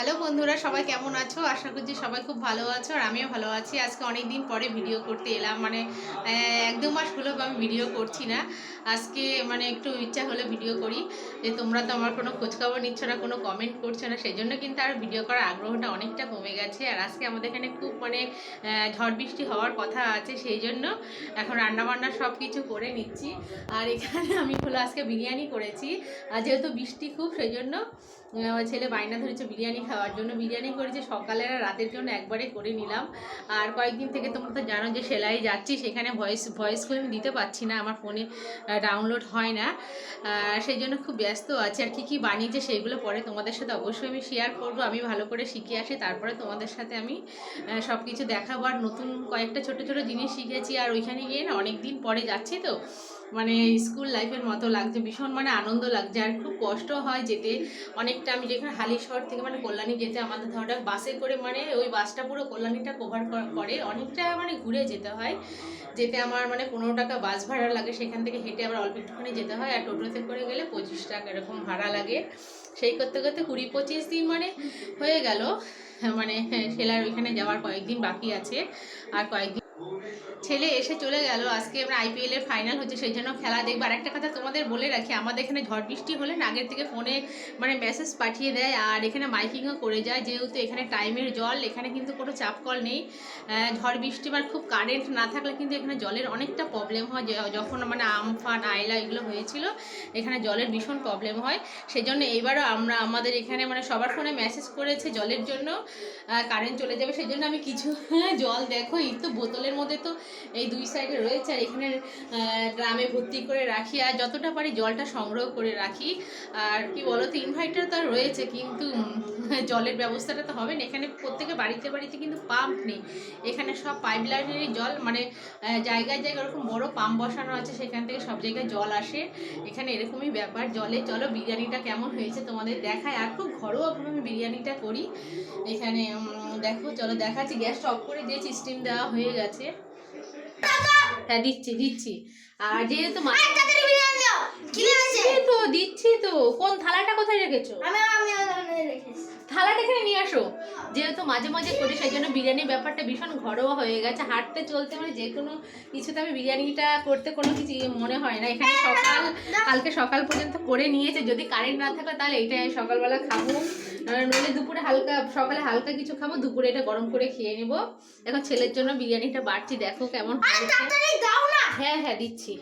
Hello বন্ধুরা, সবাই কেমন আছো? আশা করছি সবাই খুব ভালো আছো আর আমিও ভালো আছি। আজকে অনেক দিন পরে ভিডিও করতে এলাম। মানে এক দু মাস হলো আমি ভিডিও করছি না। আজকে মানে একটু ইচ্ছা হলে ভিডিও করি। যে তোমরা তো আমার কোনো খোঁজখবর নিচ্ছ না, কোনো কমেন্ট করছ না সেই জন্য কিন্তু আর ভিডিও করার আগ্রহটা অনেকটা কমে গেছে। আর আজকে আমাদের এখানে খুব মানে ঝড় বৃষ্টি হওয়ার কথা আছে সেই জন্য এখন রান্নাবান্না সব কিছু করে নিচ্ছি। আর এখানে আমি হলো আজকে বিরিয়ানি করেছি। আর যেহেতু বৃষ্টি খুব সেই জন্য ছেলে বায়না ধরেছে বিরিয়ানি খাওয়ার জন্য বিরিয়ানি করেছি। সকালে আর রাতের জন্য একবারে করে নিলাম। আর কয়েকদিন থেকে তোমরা তো জানো যে সেলাই যাচ্ছি, সেখানে ভয়েস ভয়েস করে আমি দিতে পারছি না, আমার ফোনে ডাউনলোড হয় না। সেই জন্য খুব ব্যস্ত আছি। আর কী কী বানিয়েছে সেইগুলো পরে তোমাদের সাথে অবশ্যই আমি শেয়ার করব। আমি ভালো করে শিখে আসি, তারপরে তোমাদের সাথে আমি সব কিছু দেখাবো। আর নতুন কয়েকটা ছোট ছোট জিনিস শিখেছি। আর ওইখানে গিয়ে না অনেক দিন পরে যাচ্ছি তো। মানে স্কুল লাইফের মতো লাগছে, ভীষণ মানে আনন্দ লাগছে। আর খুব কষ্ট হয় যেতে। অনেকটা আমি যেখানে হালিশহর থেকে মানে কল্যাণী যেতে আমাদের ধরো বাসে করে মানে ওই বাসটা পুরো কল্যাণীটা কভার করে। অনেকটা মানে ঘুরে যেতে হয়। যেতে আমার মানে পনেরো টাকা বাস ভাড়া লাগে, সেখান থেকে হেঁটে আবার অল্প একটুখানি যেতে হয়। আর টোটোতে করে গেলে পঁচিশ টাকা এরকম ভাড়া লাগে। সেই করতে করতে কুড়ি পঁচিশ দিন মানে হয়ে গেল। মানে সেলার ওইখানে যাওয়ার কয়েকদিন বাকি আছে। আর কয়েকদিন ছেলে এসে চলে গেল। আজকে আমরা আইপিএল এর ফাইনাল হচ্ছে, সেই জন্য খেলা দেখব। আর একটা কথা তোমাদের বলে রাখি, আমাদের এখানে ঝড় বৃষ্টি হলে আগের থেকে ফোনে মানে মেসেজ পাঠিয়ে দেয়, আর এখানে মাইকিংও করে যায়। যেহেতু এখানে টাইমের জল, এখানে কিন্তু কোনো চাপ কল নেই। ঝড় বৃষ্টি বা খুব কারেন্ট না থাকলে কিন্তু এখানে জলের অনেকটা প্রবলেম হয়। যখন মানে আমফান আয়লা এগুলো হয়েছিল, এখানে জলের ভীষণ প্রবলেম হয়। সেই জন্য এইবারও আমরা, আমাদের এখানে মানে সবার ফোনে মেসেজ করেছে জলের জন্য কারেন্ট চলে যাবে। সেই জন্য আমি কিছু জল দেখো। এই তো বোতলের মধ্যে তো এই দুই সাইডে রয়েছে আর এখানে ড্রামে ভর্তি করে রাখি। আর যতটা পারি জলটা সংগ্রহ করে রাখি। আর কি বলো তো ইনভার্টার তো রয়েছে, কিন্তু জলের ব্যবস্থাটা তো হবে না। এখানে প্রত্যেকে বাড়িতে বাড়িতে কিন্তু পাম্প নেই। এখানে সব পাইপ লাইনেরই জল মানে জায়গায় জায়গায় ওরকম বড় পাম্প বসানো আছে, সেখান থেকে সব জায়গায় জল আসে। এখানে এরকমই ব্যাপার। জলে চলো, বিরিয়ানিটা কেমন হয়েছে তোমাদের দেখায় আর খুব ঘরোয়াভাবে আমি বিরিয়ানিটা করি। এখানে দেখো, চলো দেখাচ্ছি। গ্যাসটা অফ করে দিয়েছি স্টিম দেওয়া হয়ে গেছে। হ্যাঁ দিচ্ছি দিচ্ছি। আর যেহেতু মা- দিচ্ছি তো দিচ্ছি তো। কোন থালাটা কোথায় রেখেছো? থালাটা এখানে নিয়ে আসো। যেহেতু মাঝে মাঝে করি সেই জন্য বিরিয়ানির ব্যাপারটা ভীষণ ঘরোয়া হয়ে গেছে। হাঁটতে চলতে মানে যে কোনো কিছুতে আমি বিরিয়ানিটা করতে কোনো কিছু মনে হয় না। এখানে সকাল কালকে সকাল পর্যন্ত করে নিয়েছে। যদি কারেন্ট না থাকে তাহলে এইটা সকালবেলা খাব। নইলে দুপুরে হালকা সকালে হালকা কিছু খাব দুপুরে এটা গরম করে খেয়ে নেব। এখন ছেলের জন্য বিরিয়ানিটা বাড়ছি দেখো কেমন। হ্যাঁ হ্যাঁ দিচ্ছি।